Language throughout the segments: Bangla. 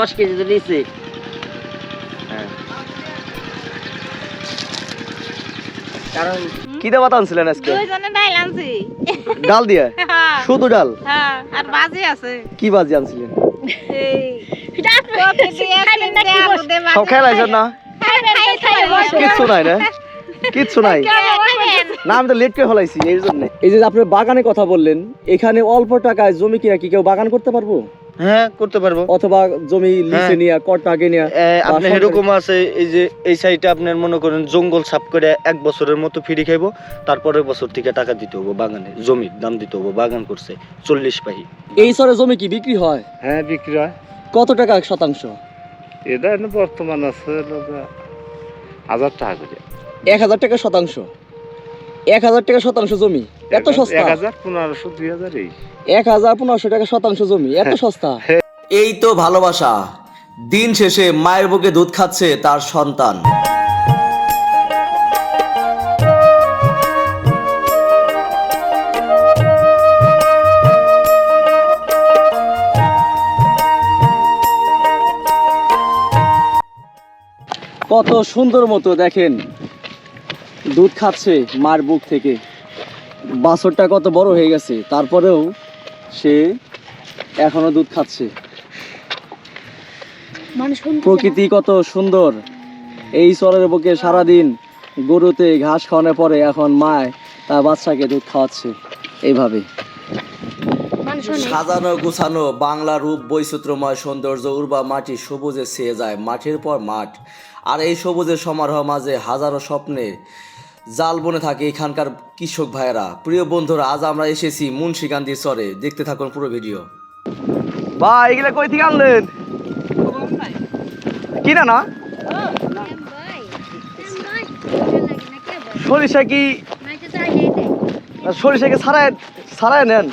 দশ কেজি তো নিচ্ছে হ্যাঁ। কারণ কি দেওয়া আনছিলেন আজকে? আনছি। ডাল দিয়ে? হ্যাঁ, শুধু ডাল? হ্যাঁ, আর বাজি আছে। কি বাজি আনছিলেন? সব না? কিচ্ছু নাই না? কিচ্ছু নাই? না আমি তো লেট করে ফেলাইছি এই জন্য। এই যে আপনি বাগানে কথা বললেন এখানে অল্প টাকায় জমি কিনা কি কেউ বাগান করতে পারব? হ্যাঁ করতে পারব। অথবা জমি লিসে হ্যাঁ। নিয়ে কট নিয়ে আপনি এরকম আছে এই যে এই সাইডে আপনার মনে করেন জঙ্গল সাফ করে এক বছরের মতো ফ্রি খাইবো তারপরের বছর থেকে টাকা দিতে হব বাগানে জমির দাম দিতে হব বাগান করছে চল্লিশ পাহি। এই সরে জমি কি বিক্রি হয়? হ্যাঁ বিক্রি হয়। কত টাকা এক শতাংশ? এটা বর্তমান আছে হাজার টাকা করে। এক হাজার টাকা শতাংশ। এক হাজার টাকা শতাংশ জমি। এত সস্তা। এক হাজার পনেরোশো দুই হাজার এই। এক হাজার পনেরোশো টাকা শতাংশ জমি। এত সস্তা। এই তো ভালোবাসা। দিন শেষে মায়ের বুকে দুধ খাচ্ছে তার সন্তান। কত সুন্দর মতো দেখেন। দুধ খাচ্ছে মার বুক থেকে। বাছরটা কত বড় হয়ে গেছে তারপরেও সে এখনও দুধ খাচ্ছে। প্রকৃতি কত সুন্দর। এই চরের বুকে সারাদিন গরুতে ঘাস খাওয়ানোর পরে এখন মায় তার বাচ্চাকে দুধ খাওয়াচ্ছে এইভাবে। সাজানো গুছানো বাংলা রূপ বৈচিত্র্যময় সৌন্দর্য উর্বা মাটি সবুজে ছেয়ে যায় মাঠের পর মাঠ। আর এই সবুজের সমারোহ মাঝে হাজারো স্বপ্নে জাল বনে থাকে এখানকার কৃষক ভাইয়েরা। প্রিয় বন্ধুরা আজ আমরা এসেছি মুন্সিকান্দির চরে। দেখতে থাকুন পুরো ভিডিও। বা এগুলা কই থেকে আনলেন? কিনা না সরিষা কি? সরিষাকে ছাড়ায় ছাড়ায় নেন?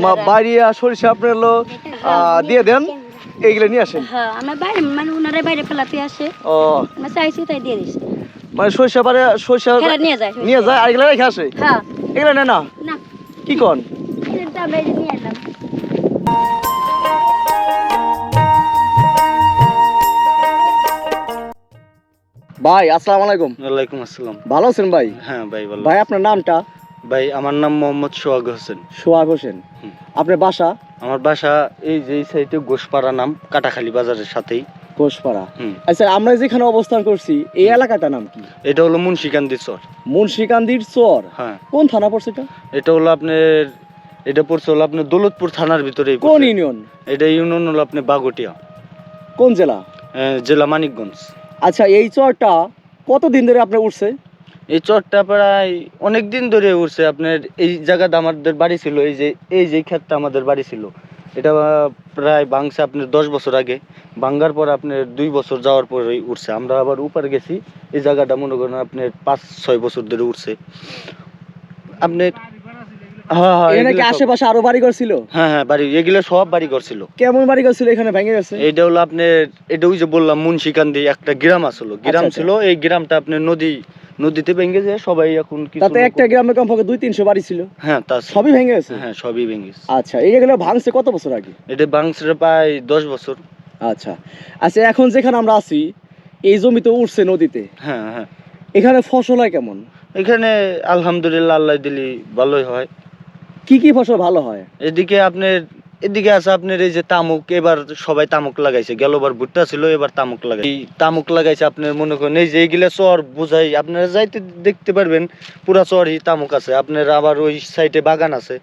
মা সরিষা আপনার হলো আহ, দিয়ে দেন। এইগুলো নিয়ে আসেন। হ্যাঁ আমার বাইরে মানে ওনারা বাইরে ফেলাতে আসে। ও। চাইছি তাই দিয়ে দিছি। মানে সরিষা বারে সরিষা নিয়ে যায় নিয়ে যায় আর এগুলো রেখে আসে? হ্যাঁ। এগুলো নেয় না। কি কন? ভাই আসসালামু আলাইকুম। ওয়ালাইকুম আসসালাম। ভালো আছেন ভাই? হ্যাঁ ভাই ভালো ভাই আপনার নামটা? ভাই আমার নাম মোহাম্মদ সোহাগ হোসেন। সোহাগ হোসেন। আপনার বাসা? আমার বাসা এই যে এই সাইডে গোসপাড়া নাম কাটাখালী বাজারের সাথেই। কোষপাড়া আচ্ছা আমরা যেখানে অবস্থান করছি এই এলাকাটার নাম কি? এটা হলো মুন্সিকান্দি চর। মুন্সিকান্দির চর? হ্যাঁ। কোন থানা পড়ছে এটা? এটা হলো আপনার এটা পড়ছে হলো আপনার দৌলতপুর থানার ভিতরে কোন ইউনিয়ন? এটা ইউনিয়ন হলো আপনি বাগটিয়া। কোন জেলা? আহ, জেলা মানিকগঞ্জ। আচ্ছা এই চরটা কতদিন ধরে আপনার উঠছে এই চরটা প্রায় অনেক দিন ধরে উঠছে আপনার এই জায়গাটা আমাদের বাড়ি ছিল এই যে এই যে ক্ষেতটা আমাদের বাড়ি ছিল। এটা প্রায় ভাঙছে আপনার দশ বছর আগে। ভাঙ্গার পর আপনার দুই বছর যাওয়ার পরে উঠছে। আমরা আবার উপরে গেছি। এই জায়গাটা মনে করেন আপনার পাঁচ ছয় বছর ধরে উঠছে। আপনার হ্যাঁ হ্যাঁ সব- আশেপাশে আরও বাড়ি হ্যাঁ হ্যাঁ বাড়ি এগুলো সব বাড়ি করছিল কেমন বাড়ি ঘর ছিল? এখানে ভেঙে গেছে? এটা হলো আপনার এটা ওই যে বললাম মুন্সিকান্দি একটা গ্রাম আসলো গ্রাম আচ্ছা। ছিল। এই গ্রামটা আপনার নদী নদীতে ভেঙে যায় সবাই এখন তাতে একটা গ্রামে কমপক্ষে দুই তিনশো বাড়ি ছিল। হ্যাঁ তা সবই ভেঙে গেছে? হ্যাঁ সবই ভেঙে গেছে। আচ্ছা এইগুলো ভাঙছে কত বছর আগে? এটা বাংসের প্রায় দশ বছর। আচ্ছা আচ্ছা এখন যেখানে আমরা আছি এই জমি তো উঠছে নদীতে। হ্যাঁ হ্যাঁ। এখানে ফসল হয় কেমন? এখানে আলহামদুলিল্লাহ আল্লাহ দিলি ভালোই হয়। কি কি ফসল ভালো হয়? এদিকে আপনার এদিকে আছে আপনার এই যে তামুক এবার সবাই তামুক লাগাইছে। গেলবার ভুট্টা ছিল এবার তামুক লাগাই এই তামুক লাগাইছে আপনার মনে করেন এই যে এইগুলা চর বুঝাই আপনারা যাইতে দেখতে পারবেন পুরা চরই তামুক আছে। আপনার আবার ওই সাইডে বাগান আছে।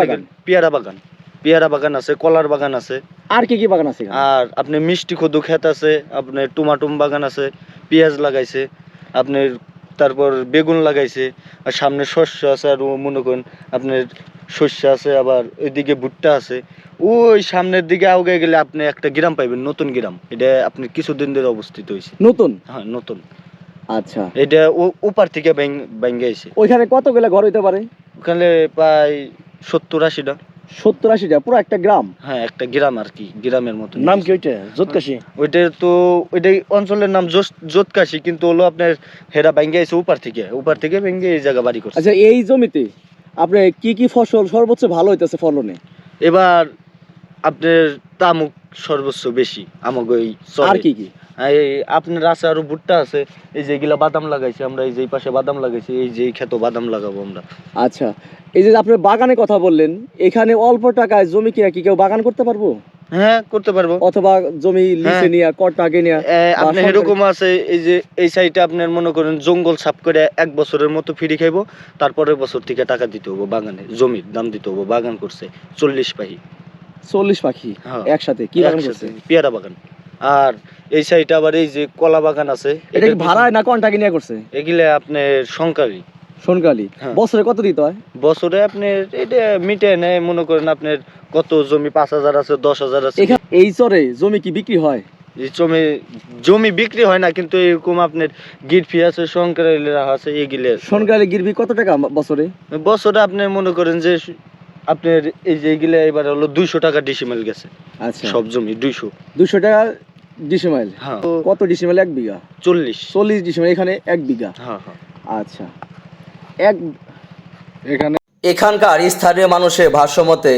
বাগান? পেয়ারা বাগান। পেয়ারা বাগান আছে কলার বাগান আছে। আর কি কি বাগান আছে আর আপনি মিষ্টি কদু ক্ষেত আছে আপনার টুমাটুম বাগান আছে পেঁয়াজ লাগাইছে আপনার তারপর বেগুন লাগাইছে আর সামনে শস্য আছে আর মনে করেন আপনার শস্য আছে আবার ওইদিকে ভুট্টা আছে। ওই সামনের দিকে আগে গেলে আপনি একটা গ্রাম পাইবেন নতুন গ্রাম। এটা আপনি কিছুদিন ধরে অবস্থিত হয়েছে। নতুন? হ্যাঁ নতুন। আচ্ছা। এটা ও- ওপার থেকে ভেঙে আইছে ওইখানে কতগুলো ঘর হইতে পারে? ওখানে প্রায় সত্তর আশিটা। সত্তর আশিটা পুরো একটা গ্রাম? হ্যাঁ একটা গ্রাম আর কি গ্রামের মতো নাম কি ওইটা? জোৎকাশি? ওইটা তো ওইটা অঞ্চলের নাম জোতকাশি কিন্তু হলো আপনার হেরা ভেঙে আছে উপার থেকে। উপার থেকে ভেঙে এই জায়গা বাড়ি করছে। আচ্ছা এই জমিতে আপনি কি কি ফসল সর্বোচ্চ ভালো হইতেছে ফলনে? এবার আপনার তামুক সর্বোচ্চ বেশি আমাকে ওই আর কি কি? এই আপনার আছে আরও ভুট্টা আছে এই যে এগুলা বাদাম লাগাইছি আমরা এই যে এই পাশে বাদাম লাগাইছি এই যে এই ক্ষেত বাদাম লাগাবো আমরা। আচ্ছা এই যে আপনার বাগানের কথা বললেন এখানে অল্প টাকায় জমি কিনা কি কেউ বাগান করতে পারব? হ্যাঁ করতে পারব। অথবা জমি লিসে হ্যাঁ। নিয়ে কট টাকা আপনি এরকম আছে এই যে এই সাইডে আপনার মনে করেন জঙ্গল সাফ করে এক বছরের মতো ফ্রি খাইবো তারপরের বছর থেকে টাকা দিতে হব বাগানে জমির দাম দিতে হব বাগান করছে চল্লিশ পাহি। চল্লিশ পাখি হ্যাঁ। একসাথে কি বাগান করছে পেয়ারা বাগান। আর এই সাইডে আবার এই যে কলা বাগান আছে এটা কি ভাড়ায় না কোন টাকা নিয়ে করছে? এগুলা আপনার সংকারী সোনকালি। হ্যাঁ। বছরে কত দিতে হয়? বছরে আপনার এটা মিটে নেয় মনে করেন আপনার কত জমি পাঁচ হাজার আছে দশ হাজার আছে। এই চরে জমি কি বিক্রি হয়? এই জমি জমি বিক্রি হয় না কিন্তু এরকম আপনার গিট ফি আছে সংক্রাইলেরা আছে এগুলো সোনকালি গিরবি কত টাকা বছরে? বছরে আপনি মনে করেন যে আপনার এই যে এগুলা এবার হলো দুইশো টাকা ডিসিমেল গেছে। আচ্ছা। সব জমি দুইশো। দুশো টাকা ডিসিমাইল হ্যাঁ। কত ডিসিমাইল এক বিঘা? চল্লিশ। চল্লিশ ডিসিমাইল এখানে এক বিঘা? হ্যাঁ হ্যাঁ। আচ্ছা। এক এখানে এখানকার স্থানীয় মানুষের ভাষ্যমতে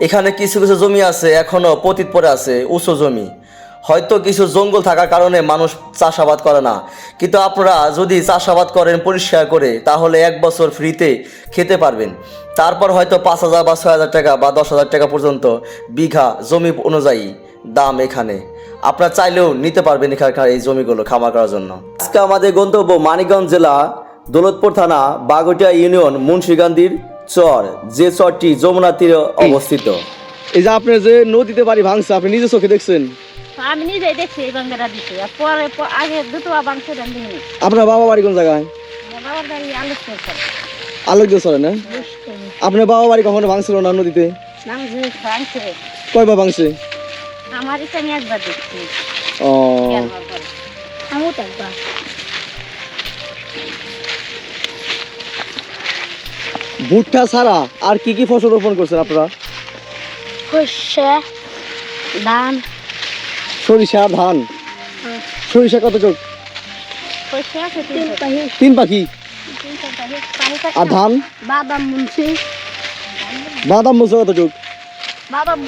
এখানে কিছু কিছু জমি আছে এখনও পতিত পড়ে আছে উঁচু জমি। হয়তো কিছু জঙ্গল থাকার কারণে মানুষ চাষাবাদ করে না। কিন্তু আপনারা যদি চাষাবাদ করেন পরিষ্কার করে, তাহলে এক বছর ফ্রিতে খেতে পারবেন। তারপর হয়তো পাঁচ হাজার বা ছয় হাজার টাকা বা দশ হাজার টাকা পর্যন্ত বিঘা জমি অনুযায়ী দাম এখানে। আপনারা চাইলেও নিতে পারবেন এখানকার এই জমিগুলো খামার করার জন্য। আজকে আমাদের গন্তব্য মানিকগঞ্জ জেলা, দৌলতপুর থানা, বাগটিয়া ইউনিয়ন মুন্সিগান্দির চর, যে চরটি যমুনা তীরে অবস্থিত। এই যে আপনার যে নদীতে বাড়ি ভাঙছে, আপনি নিজে চোখে দেখছেন? আমি নিজেই দেখছি এই বাঙ্গারা দিছে আর পরে আগে দুটো দিনি আপনার বাবা বাড়ি কোন জায়গায়? বাবার বাড়ি আলোক দিয়ে চলে না? আপনার বাবা বাড়ি কখনো ভাঙছিল না নদীতে? কয়বার ভাঙছে? আমার ইচ্ছা আমি একবার দেখছি। ও। আমিও তো একবার। ভুট্টা ছাড়া আর কি কি ফসল রোপণ করছেন আপনারা? ধান সরিষা ধান। সরিষা কত চোখ? তিন পাখি। আর ধান? বাদাম বলছে কত চোখ? বাদাম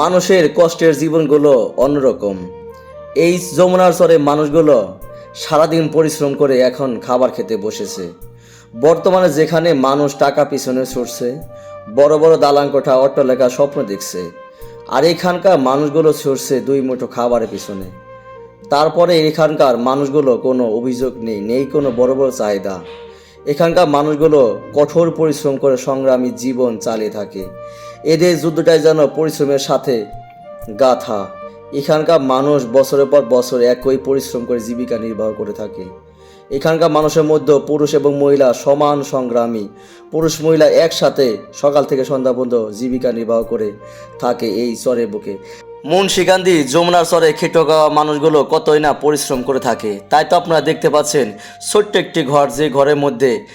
মানুষের কষ্টের জীবনগুলো অন্যরকম। এই যমুনার চরে মানুষগুলো সারাদিন পরিশ্রম করে এখন খাবার খেতে বসেছে। বর্তমানে যেখানে মানুষ টাকা পিছনে ছুটছে বড় বড় দালান কোঠা অট্টলেখা স্বপ্ন দেখছে। আর এখানকার মানুষগুলো ছড়ছে দুই মুঠো খাবারের পিছনে। তারপরে এখানকার মানুষগুলো কোনো অভিযোগ নেই নেই কোনো বড় বড় চাহিদা। এখানকার মানুষগুলো কঠোর পরিশ্রম করে সংগ্রামী জীবন চালিয়ে থাকে। এদের যুদ্ধটাই যেন পরিশ্রমের সাথে গাথা। এখানকার মানুষ বছরের পর বছর একই পরিশ্রম করে জীবিকা নির্বাহ করে থাকে। এখানকার মানুষের মধ্যে পুরুষ এবং মহিলা সমান সংগ্রামী। পুরুষ মহিলা একসাথে সকাল থেকে সন্ধ্যা পর্যন্ত জীবিকা নির্বাহ করে থাকে এই চরের বুকে। মুন্সিকান্দি যমুনার চরে খেটো খাওয়া মানুষগুলো কতই না পরিশ্রম করে থাকে। তাই তো আপনারা দেখতে পাচ্ছেন, ছোট্ট একটি ঘর যে ঘরের মধ্যে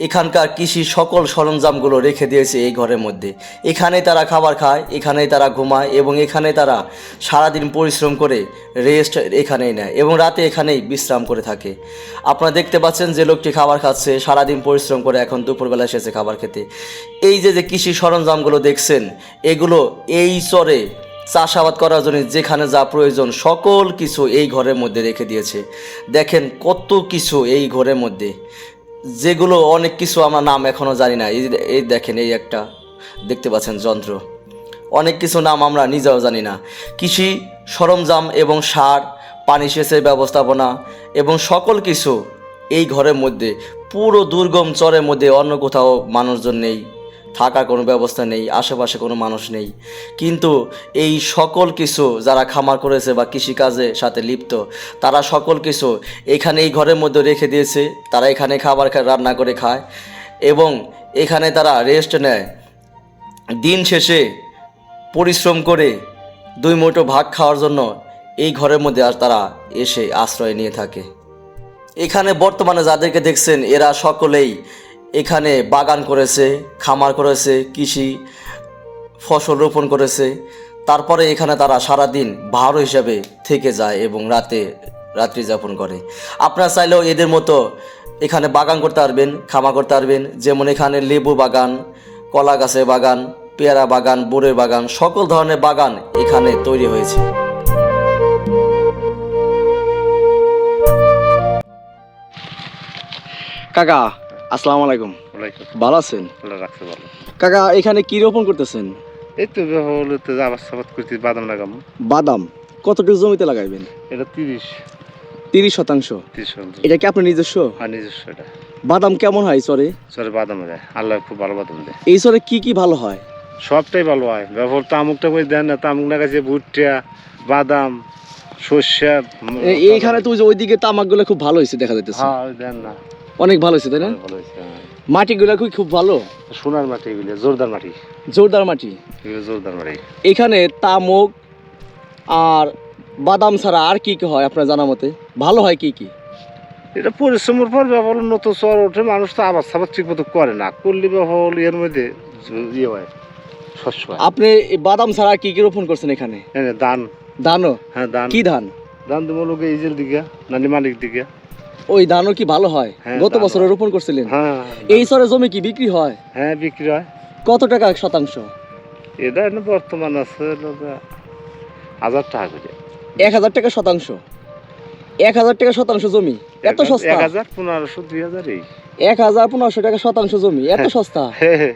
এখানকার কৃষি সকল সরঞ্জামগুলো রেখে দিয়েছে এই ঘরের মধ্যে। এখানেই তারা খাবার খায়, এখানেই তারা ঘুমায় এবং এখানে তারা সারাদিন পরিশ্রম করে রেস্ট এখানেই নেয় এবং রাতে এখানেই বিশ্রাম করে থাকে। আপনারা দেখতে পাচ্ছেন যে লোকটি খাবার খাচ্ছে, সারাদিন পরিশ্রম করে এখন দুপুরবেলা এসেছে খাবার খেতে। এই যে যে কৃষি সরঞ্জামগুলো দেখছেন, এগুলো এই চরে চাষাবাদ করার জন্য যেখানে যা প্রয়োজন সকল কিছু এই ঘরের মধ্যে রেখে দিয়েছে। দেখেন কত কিছু এই ঘরের মধ্যে। যেগুলো অনেক কিছু আমরা নাম এখনও জানি না। এই দেখেন, এই একটা দেখতে পাচ্ছেন যন্ত্র। অনেক কিছু নাম আমরা নিজেও জানি না। কৃষি, সরঞ্জাম এবং সার, পানি সেচের ব্যবস্থাপনা এবং সকল কিছু এই ঘরের মধ্যে, পুরো দুর্গম চরের মধ্যে অন্য কোথাও মানুষজন নেই। থাকার কোনো ব্যবস্থা নেই, আশেপাশে কোনো মানুষ নেই। কিন্তু এই সকল কিছু যারা খামার করেছে বা কৃষিকাজের সাথে লিপ্ত, তারা সকল কিছু এখানে এই ঘরের মধ্যে রেখে দিয়েছে। তারা এখানে খাবার রান্না করে খায় এবং এখানে তারা রেস্ট নেয়। দিন শেষে পরিশ্রম করে দুই মুঠো ভাগ খাওয়ার জন্য এই ঘরের মধ্যে আর তারা এসে আশ্রয় নিয়ে থাকে। এখানে বর্তমানে যাদেরকে দেখছেন, এরা সকলেই এখানে বাগান করেছে, খামার করেছে, কৃষি, ফসল রোপণ করেছে। তারপরে এখানে তারা সারাদিন ভাড়ো হিসাবে থেকে যায় এবং রাতে রাত্রি যাপন করে। আপনারা চাইলেও এদের মতো এখানে বাগান করতে পারবেন, খামার করতে পারবেন। যেমন এখানে লেবু বাগান, কলা গাছের বাগান, পেয়ারা বাগান, বোরের বাগান, সকল ধরনের বাগান এখানে তৈরি হয়েছে। কাকা আসসালামু আলাইকুম। ভালো আছেন? কাকা এখানে কি রোপণ করতেছেন? এই তো হলো তো সাবাদ করতে বাদাম লাগাম। বাদাম। কতটুকু জমিতে লাগাইবেন? এটা তিরিশ। তিরিশ শতাংশ। এটা কি আপনার নিজস্ব? আর নিজস্ব এটা। বাদাম কেমন হয় চরে? সরে বাদাম দেয়। আল্লাহ খুব ভালো বাদাম দেয়। এই চরে কি কি ভালো হয়? সবটাই ভালো হয়। ব্যবহার তামুকটা করে দেন না তামুক লাগাইছে ভুট্টা বাদাম সর্ষে এইখানে তো ওইদিকে তামাকগুলো খুব ভালো হয়েছে দেখা যাইতেছে। হ্যাঁ দেন না। অনেক ভালো হয়েছে তাই না? ভালো হয়েছে হ্যাঁ। মাটিগুলো খুব খুব ভালো? সোনার মাটি এগুলো জোরদার মাটি। জোরদার মাটি। এগুলো জোরদার মাটি। এখানে তামুক আর বাদাম ছাড়া আর কি কি হয় আপনার জানা মতে? ভালো হয় কি কি? এটা পরিশ্রমের পর ব্যবহার নতুন চর ওঠে মানুষ তো আবার সাবার ঠিক মতো করে না। করলে ব্যবহার এর মধ্যে জ- ইয়ে হয় শস্য হয়। আপনি এই বাদাম ছাড়া কি কি রোপণ করছেন এখানে? এনে ধান। ধানও? হ্যাঁ ধান। কি ধান? ধান দেবো লোক ইজেল দিকে নানি মালিক দিকে। ওই ধানও কি ভালো হয়? হ্যাঁ, গত বছরে রোপণ করছিলেন? হ্যাঁ এই সরে জমি কি বিক্রি হয়? হ্যাঁ বিক্রি হয়। কত টাকা শতাংশ? এটা বর্তমান আছে হাজার টাকা করে। এক হাজার টাকা শতাংশ। এক হাজার টাকা শতাংশ জমি। এত সস্তা। এক হাজার পনেরোশো দুই হাজার এক হাজার পনেরোশো টাকা শতাংশ জমি এত সস্তা? হ্যাঁ। হ্যাঁ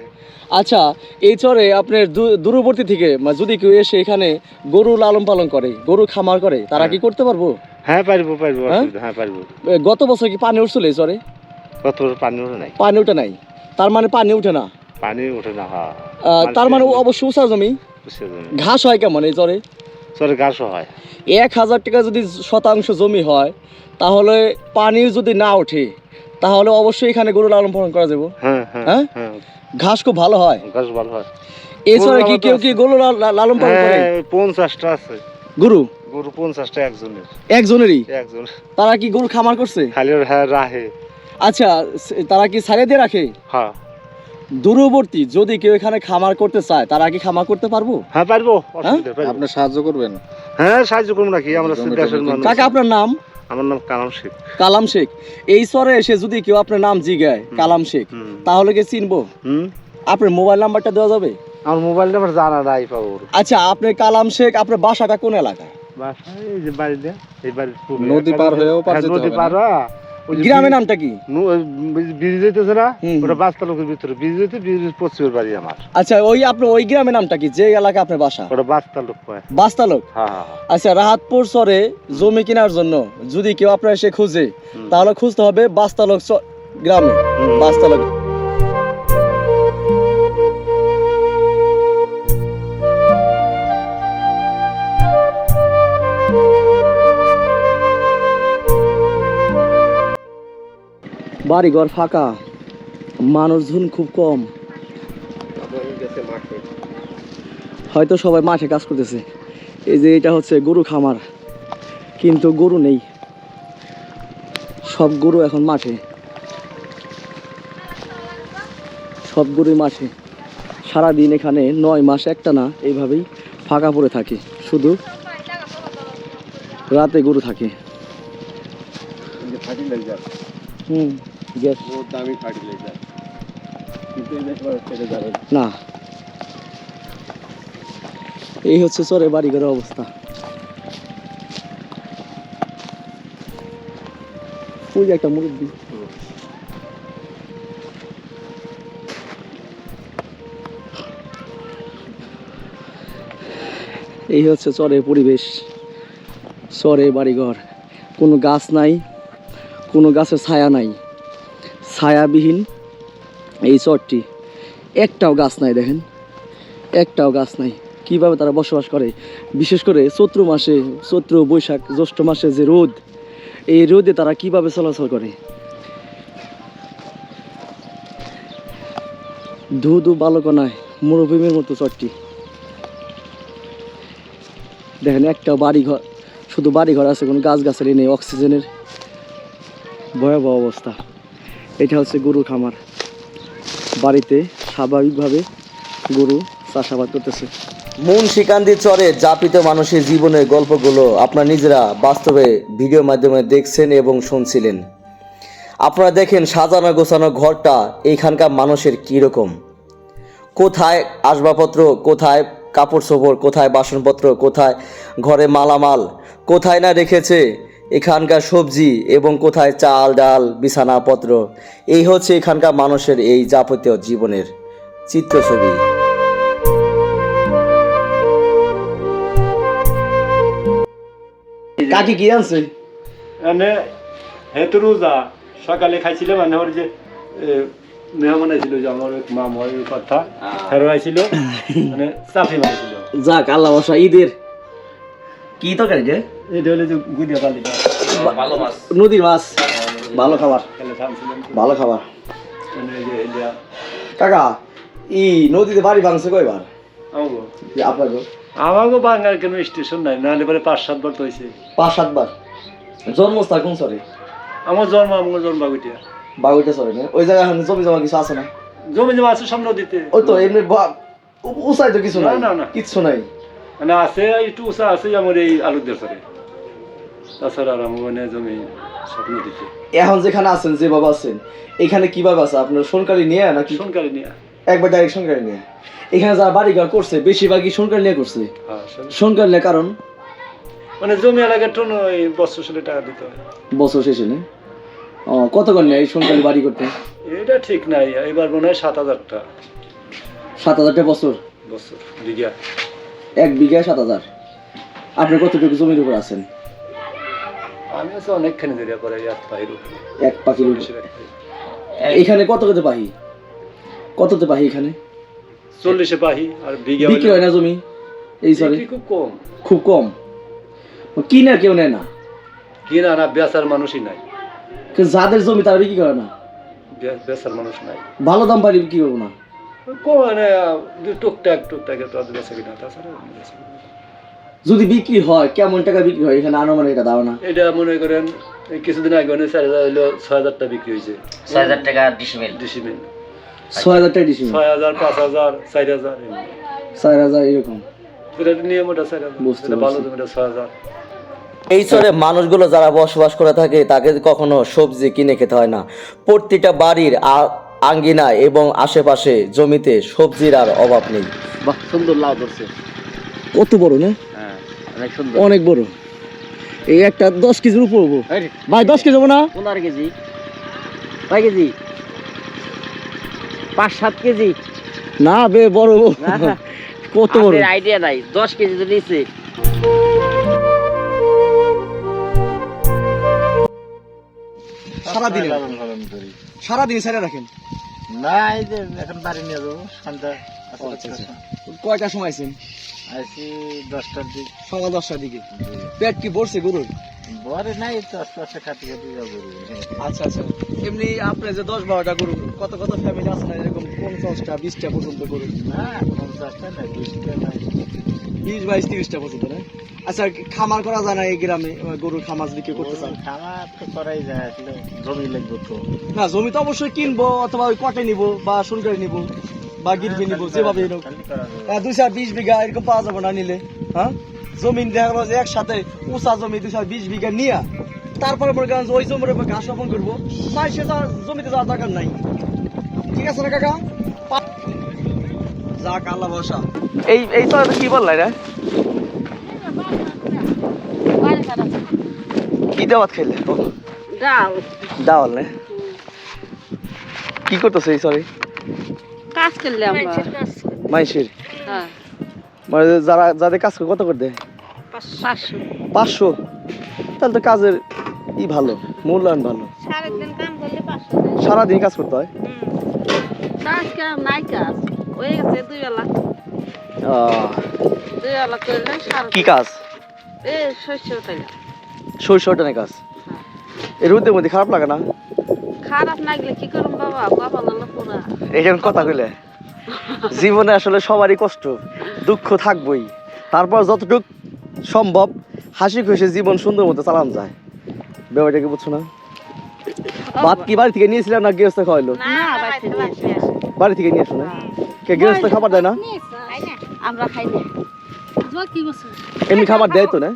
আচ্ছা এই চরে আপনার দূরবর্তী থেকে যদি কেউ এসে এখানে গরু লালন পালন করে গরু খামার করে তারা কি করতে পারব? হ্যাঁ পারব পারব হ্যাঁ? হ্যাঁ পারব। গত বছর কি পানি উঠছিল এই চরে? কত বড় পানি ওঠে নাই। পানি উঠে নাই। তার মানে পানি উঠে না? পানি ওঠে না হ্যাঁ। তার মানে অবশ্যই উঁচা জমি। ঘাস হয় কেমন এই চরে? চরে গাছও হয়। এক হাজার টাকা যদি শতাংশ জমি হয় তাহলে পানি যদি না ওঠে তাহলে অবশ্যই এখানে গরু লালন পালন করা যাবে। হ্যাঁ হ্যাঁ হ্যাঁ? হ্যাঁ। ঘাস খুব ভালো হয়। গাছ ভালো হয়। এছাড়া কি কেউ কি গরু লালন পালন করে? হ্যাঁ পঞ্চাশটা আছে। গরু? গরু পঞ্চাশটা একজনের। একজনেরই? একজন তারা কি গরু খামার করছে? খালি রাহে আচ্ছা তারা কি ছাড়িয়ে দিয়ে রাখে? হ্যাঁ। দূরবর্তী যদি কেউ এখানে খামার করতে চায় তারা কি খামার করতে পারব? হ্যাঁ পারব অসুবিধা আপনি সাহায্য করবেন? হ্যাঁ সাহায্য করব নাকি? আমরা কাকা আপনার নাম? আমার নাম কালাম শেখ। কালাম শেখ। এই স্তরে এসে যদি কেউ আপনার নাম জিগায় কালাম শেখ তাহলে কি চিনবো? হুম? আপনার মোবাইল নাম্বারটা দেওয়া যাবে? আমার মোবাইল নাম্বার জানা নাই পাবো। আচ্ছা আপনি কালাম শেখ আপনার বাসাটা কোন এলাকায়? বাসা এই যে বাড়িতে এই বাড়ির নদী পার হয়েও পার হ্যাঁ, নদী পার? হ্যাঁ। গ্রামের নামটা কি? ব্রিজ হইতেছে না ওটা বাস্তা লোকের ভিতরে। ব্রিজ হইতে ব্রিজ পশ্চিমের বাড়ি আমার। আচ্ছা ওই আপনার ওই গ্রামের নামটা কি? যে এলাকা আপনার বাসা? ওটা বাস্তা লোক হ্যাঁ। হ্যাঁ হ্যাঁ। আচ্ছা রাহাতপুর সরে জমি কেনার জন্য যদি কেউ আপনার এসে খুঁজে তাহলে খুঁজতে হবে বাস্তালক চ- গ্রামে। বাস্তালক বাস্তালোক বাড়িঘর ফাঁকা। মানুষজন খুব কম। হয়তো সবাই মাঠে কাজ করতেছে। এই যে এটা হচ্ছে গরু খামার। কিন্তু গরু নেই। সব গরু এখন মাঠে। সব গরুই মাঠে। সারাদিন এখানে নয় মাস, একটা না, এইভাবেই ফাঁকা পড়ে থাকে। শুধু রাতে গরু থাকে। হুম। গ্যাস না। এই হচ্ছে চরে বাড়িঘরের অবস্থা। ওই যে একটা মুরব্বী। এই হচ্ছে চরের পরিবেশ। চরে বাড়িঘর। কোনো গাছ নাই কোনো গাছের ছায়া নাই। ছায়াবিহীন এই চরটি। একটাও গাছ নাই দেখেন। একটাও গাছ নাই। কীভাবে তারা বসবাস করে? বিশেষ করে চৈত্র মাসে, চৈত্র, বৈশাখ, জ্যৈষ্ঠ মাসে যে রোদ, এই রোদে তারা কীভাবে চলাচল করে? ধু ধু বালকনায় মরুভূমির মতো চটটি দেখেন একটা বাড়ি ঘর শুধু বাড়ি ঘর আছে, কোনো গাছ গাছালি নেই, অক্সিজেনের ভয়াবহ অবস্থা। এটা হচ্ছে গরুর খামার। বাড়িতে স্বাভাবিকভাবে গরু চাষাবাদ করতেছে। মন মুন্সিকান্দি চরে যাপিত মানুষের জীবনের গল্পগুলো আপনারা নিজেরা বাস্তবে ভিডিওর মাধ্যমে দেখছেন এবং শুনছিলেন। আপনারা দেখেন সাজানো গোছানো ঘরটা এইখানকার মানুষের কীরকম। কোথায় আসবাবপত্র, কোথায় কাপড় চোপড় কোথায় বাসনপত্র, কোথায় ঘরে মালামাল, কোথায় না রেখেছে এখানকার সবজি এবং কোথায় চাল ডাল বিছানাপত্র এই হচ্ছে এখানকার মানুষের এই যাবতীয় জীবনের চিত্রছবি। কাকি কি আনছে? মানে হেতু রোজা। সকালে খাইছিল মানে ওর যে মেহমান আইছিল যে আমার এক মামা কথা ফেরো আইছিল মানে চাপি মারিছিল যাক আল্লাহ বসা ঈদের কি তরকারি রে? এটা হলে যে গুদিয়া পালি। নদীর মাছ। ভালো খাবার। ভালো খাবার। মানে যে এটা কাকা ই নদীতে বাড়ি ভাঙছে কয়বার? আমাগো। যে আপনাকে আমাগো বাঙার কেন স্টেশন নাই নাহলে পরে পাঁচ সাতবার তো হয়েছে পাঁচ সাতবার জন্মস্থান কোন সরে আমার জন্ম আমার জন্ম বাগুটিয়া বাগুইটা সরে না? ওই জায়গায় এখন জমি জমা কিছু আছে না? জমি জমা আছে সব নদীতে। ওই তো এমনি উঁচাই তো কিছু না, নাই। না, না। কিচ্ছু নাই। মানে আছে একটু উঁচা আছে আমার এই আলুদের সরে তাছাড়া আর আমার মানে জমি সব নদীতে এখন যেখানে আছেন যেভাবে আছেন এখানে কীভাবে আছে? আপনার সরকারি নিয়ে নাকি সরকারি নিয়ে। একবার ডাইরেক্ট সরকারি নিয়ে? এখানে যারা বাড়ি ঘর করছে বেশিরভাগই সরকারি নিয়ে করছে। হ্যাঁ সরকারি নিয়ে কারণ? মানে জমি এলাকার জন্য ওই বছর সালে টাকা দিতে হয়। বছর শেষে নেই ও কত করে নেয় এই সরকারি বাড়ি করতে? এটা ঠিক নাই এবার মনে হয় সাত হাজারটা। সাত হাজার টাকা বছর? বছর বিঘা। এক বিঘায় সাত হাজার। আপনি কতটুকু জমির উপর আছেন? আমি আছি অনেকখানি পরে এক উপরে পাখির উপর। এখানে কত কত পাহি কততে পাহি এখানে? চল্লিশে পাহি আর বিঘা বিক্রি হয় না জমি? এই সরি খুব কম। খুব কম। কিনে কেউ নেয় না? কিনা না বেচার মানুষই নাই। যাদের জমি তারা বিক্রি করে না? বেচার মানুষ নাই। ভালো দাম পারি বিক্রি করব না। মানে টুকটাক টুকটাক তো বেচা কিনা তাছাড়া বেচা যদি বিক্রি হয় কেমন টাকা বিক্রি হয়? এখানে আনুমানিক এটা দাও না এটা মনে করেন এই কিছুদিন আগে মানে চার হাজার হলো ছয় হাজারটা বিক্রি হয়েছে। ছয় হাজার টাকা ডিসমিল ছয় হাজার টাকা ছয় হাজার পাঁচ হাজার চার হাজার চার হাজার এরকম। যেটা নিয়ম ওটা চার হাজার। ভালো জমিটা ছয় হাজার। এই চরে মানুষগুলো যারা বসবাস করে থাকে তাকে কখনো সবজি কিনে খেতে হয় না। প্রতিটা বাড়ির আঙ্গিনা এবং আশেপাশে জমিতে সবজির আর অভাব নেই। বাহ সুন্দর লাউ ধরছে। কত বড় না? হ্যাঁ অনেক সুন্দর। অনেক বড়। এই একটা দশ কেজির উপর হব। ভাই দশ কেজি হব না? পনেরো কেজি। কয় কেজি? পাঁচ সাত কেজি। না বে বড় হব। কত বড়? আইডিয়া নাই। দশ কেজি তো নিচ্ছে সারাদিন? সারাদিন সাইডে রাখেন। না এই যে এখন বাড়ি নিয়ে যাব সন্ধ্যা আচ্ছা, আচ্ছা। কয়টার সময় আছেন আছি দশটার দিক। সকাল দশটার দিকে? পেট কি ভরছে গরুর? বরে নাই তো আস্তে আস্তে কাটি কাটি গরু আচ্ছা আচ্ছা। এমনি আপনার যে দশ বারোটা গরু কত কত ফ্যামিলি আছে না এরকম পঞ্চাশটা বিশটা পর্যন্ত গরু? না পঞ্চাশটা না বিশটা নাই। বিশ বাইশ তিরিশটা পর্যন্ত না? আচ্ছা খামার করা যায় না এই গ্রামে গরুর খামার বিক্রি করতে চান খামার তো করাই যায় আসলে জমি লাগবে তো। না জমি তো অবশ্যই কিনবো অথবা ওই কটে নিবো বা সরকারি নিবো বা গিরবি নিবো যেভাবে হোক। হ্যাঁ দুই চার বিশ বিঘা এরকম পাওয়া যাবে না নিলে হ্যাঁ? জমিন দেখা গেলো যে একসাথে উঁচা জমি দুই চার বিশ বিঘা নিয়া তারপরে মনে করেন ওই জমির উপর ঘাস রোপণ করব মাইসে তো আর জমিতে যাওয়ার দরকার নাই। ঠিক আছে না কাকা? পা- যাক আল্লাহ ভরসা। এই এই তো কি বললাই রে কি দাওয়াত খাইলে? ডাল। নে? কি করতেছে এই সরি কাজ করলে আমরা। মাইসের হ্যাঁ। মানে যারা যাদের কাজ করে কত করে দেয়? পাঁচশো। পাঁচশো? তাহলে তো কাজের ই ভালো মূল্যায়ন ভালো। সারাদিন কাজ করতে হয়? নাই কাজ। হয়ে গেছে দুই বেলা। দুই বেলা করলে সারা কি কাজ? এ শস্য তাইলা সরিষা টানে কাজ? এই রোদের মধ্যে খারাপ লাগে না? খারাপ লাগলে কি করুন বাবা বাবা লালা পুরা। এইরকম কথা কইলে জীবনে আসলে সবারই কষ্ট দুঃখ থাকবই। তারপর যতটুক সম্ভব হাসি খুশি জীবন সুন্দর মতো চালানো যায়। ব্যাপারটা কি বুঝছ না? ভাত কি বাড়ি থেকে নিয়েছিলাম না গৃহস্থ খাওয়াইলো। বাড়ি থেকে নিয়ে আসো না? কে গৃহস্থ খাবার দেয় না? আমরা খাই না। এমনি খাবার দেয় তো না?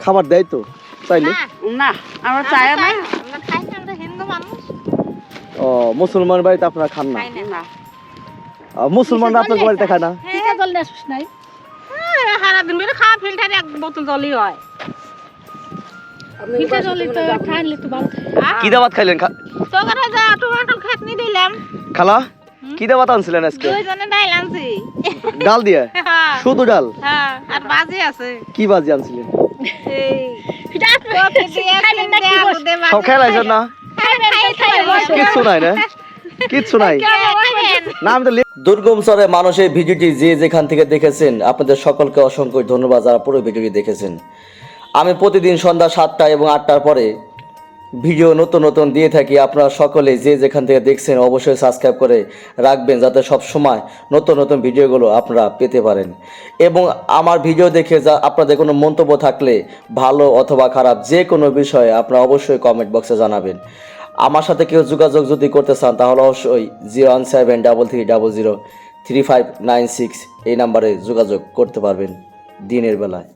খাবার দেয় তো চাইলে না? আমরা চাই না ও মুসলমান বাড়িতে আপনারা খান না? মুসলমানরা আপনার বাড়িতে খায় না? জল নাই? সারাদিন বেরো খাওয়া ফিল্টারে এক বোতল জলই হয়। জল তো খাইলে তো ভালো। কি দাবাত খাইলেন খা- তোকে যা টমাটো খাটনি দিলাম। খালা? কি দাবাত আনছিলেন আজকে? দুইজনে ডাইল আনছি। ডাল দিয়ে? হ্যাঁ, শুধু ডাল? হ্যাঁ, আর বাজি আছে। কি বাজি আনছিলেন? সব খেলাইছেন না? কিচ্ছু নাই না? কিচ্ছু নাই? না আমি তো দুর্গম স্তরে মানুষের ভিডিওটি যে যেখান থেকে দেখেছেন আপনাদের সকলকে অসংখ্য ধন্যবাদ যারা পুরো ভিডিওটি দেখেছেন। আমি প্রতিদিন সন্ধ্যা সাতটা এবং আটটার পরে ভিডিও নতুন নতুন দিয়ে থাকি। আপনারা সকলে যে যেখান থেকে দেখছেন অবশ্যই সাবস্ক্রাইব করে রাখবেন যাতে সব সময় নতুন নতুন ভিডিওগুলো আপনারা পেতে পারেন। এবং আমার ভিডিও দেখে যা আপনাদের কোনো মন্তব্য থাকলে ভালো অথবা খারাপ যে কোনো বিষয়ে আপনারা অবশ্যই কমেন্ট বক্সে জানাবেন। আমার সাথে কেউ যোগাযোগ যদি করতে চান তাহলে অবশ্যই zero one seven double three double zero three five nine six এই নাম্বারে যোগাযোগ করতে পারবেন দিনের বেলায়।